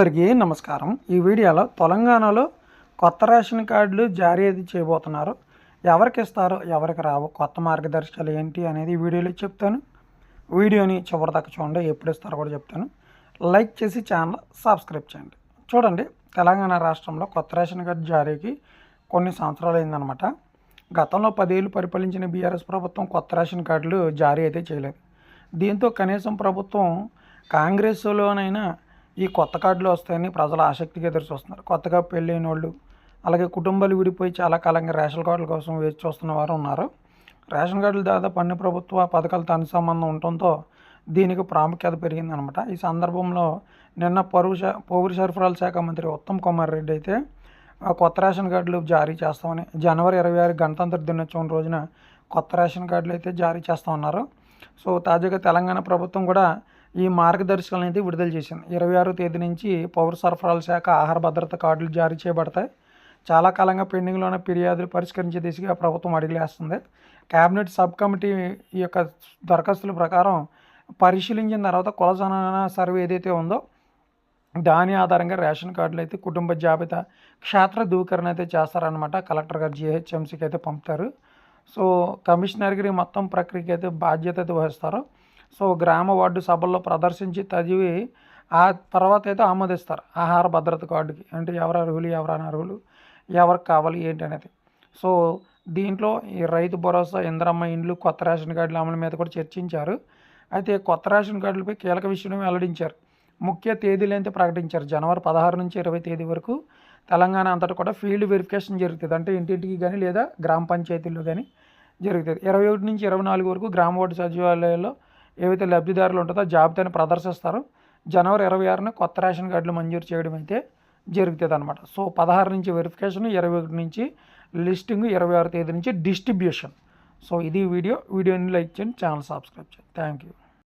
అందరికీ నమస్కారం. ఈ వీడియోలో తెలంగాణలో కొత్త రేషన్ కార్డులు జారీ అయితే చేయబోతున్నారు. ఎవరికి ఇస్తారో ఎవరికి రావు కొత్త మార్గదర్శకాలు ఏంటి అనేది ఈ వీడియోలో చెప్తాను. వీడియోని చివరిదాకా చూడండి ఎప్పుడు ఇస్తారో కూడా చెప్తాను. లైక్ చేసి ఛానల్ సబ్స్క్రైబ్ చేయండి. చూడండి తెలంగాణ రాష్ట్రంలో కొత్త రేషన్ కార్డు జారీకి కొన్ని సంవత్సరాలు అయిందనమాట గతంలో పదేళ్ళు పరిపాలించిన బీఆర్ఎస్ ప్రభుత్వం కొత్త రేషన్ కార్డులు జారీ అయితే చేయలేదు. దీంతో కనీసం ప్రభుత్వం కాంగ్రెస్లోనైనా ఈ కొత్త కార్డులు వస్తాయని ప్రజలు ఆసక్తిగా ఎదురు చూస్తున్నారు. కొత్తగా పెళ్ళైన వాళ్ళు అలాగే కుటుంబాలు విడిపోయి చాలా కాలంగా రేషన్ కార్డుల కోసం వేచి చూస్తున్న వారు ఉన్నారు. రేషన్ కార్డులు దాదాపు అన్ని ప్రభుత్వ పథకాలతో అనుసంబంధం ఉండటంతో దీనికి ప్రాముఖ్యత పెరిగిందనమాట ఈ సందర్భంలో నిన్న పౌరు శా పౌర సరఫరాల శాఖ మంత్రి ఉత్తమ్ కుమార్ రెడ్డి అయితే ఆ కొత్త రేషన్ కార్డులు జారీ చేస్తామని జనవరి ఇరవై ఆరు గణతంత్ర దినోత్సవం రోజున కొత్త రేషన్ కార్డులు అయితే జారీ చేస్తామన్నారు. సో తాజాగా తెలంగాణ ప్రభుత్వం కూడా ఈ మార్గదర్శకాలను అయితే విడుదల చేసింది ఇరవై ఆరో తేదీ నుంచి పౌర సరఫరాల శాఖ ఆహార భద్రత కార్డులు జారీ చేయబడతాయి. చాలా కాలంగా పెండింగ్లో ఉన్న ఫిర్యాదులు పరిష్కరించే దిశగా ప్రభుత్వం అడిగిలేస్తుంది. క్యాబినెట్ సబ్ కమిటీ ఈ యొక్క దరఖాస్తుల ప్రకారం పరిశీలించిన తర్వాత కులజన సర్వే ఏదైతే ఉందో దాని ఆధారంగా రేషన్ కార్డులు అయితే కుటుంబ జాబితా క్షేత్ర ధృవీకరణ అయితే చేస్తారనమాట కలెక్టర్ గారు జిహెచ్ఎంసీకి అయితే పంపుతారు. సో కమిషనర్ గారి మొత్తం ప్రక్రియకి అయితే బాధ్యత అయితే వహిస్తారు. సో గ్రామ వార్డు సభల్లో ప్రదర్శించి చదివి ఆ తర్వాత అయితే ఆమోదిస్తారు. ఆహార భద్రత కార్డుకి. అంటే ఎవరు అర్హులు ఎవరు అనర్హులు ఎవరికి కావాలి ఏంటి అనేది. సో దీంట్లో ఈ రైతు భరోసా ఇంద్రమ్మ ఇండ్లు కొత్త రేషన్ కార్డుల అమలు మీద కూడా చర్చించారు. అయితే కొత్త రేషన్ కార్డులపై కీలక విషయం వెల్లడించారు. ముఖ్య తేదీలు అయితే ప్రకటించారు. జనవరి పదహారు నుంచి ఇరవై తేదీ వరకు తెలంగాణ అంతటా కూడా ఫీల్డ్ వెరిఫికేషన్ జరుగుతుంది. అంటే ఇంటింటికి కానీ లేదా గ్రామ పంచాయతీల్లో కానీ జరుగుతుంది. ఇరవై ఒకటి నుంచి ఇరవై నాలుగు వరకు గ్రామ వార్డు సచివాలయాల్లో ఏవైతే లబ్ధిదారులు ఉంటుందో జాబితాను ప్రదర్శిస్తారు. జనవరి ఇరవై ఆరున కొత్త రేషన్ కార్డులు మంజూరు చేయడం అయితే జరుగుతుంది అనమాట సో పదహారు నుంచి వెరిఫికేషన్ ఇరవై ఒకటి నుంచి లిస్టింగ్ ఇరవై ఆరు తేదీ నుంచి డిస్ట్రిబ్యూషన్ సో ఇది వీడియో. వీడియోని లైక్ చేయండి ఛానల్ సబ్స్క్రైబ్ చేయండి. Thank you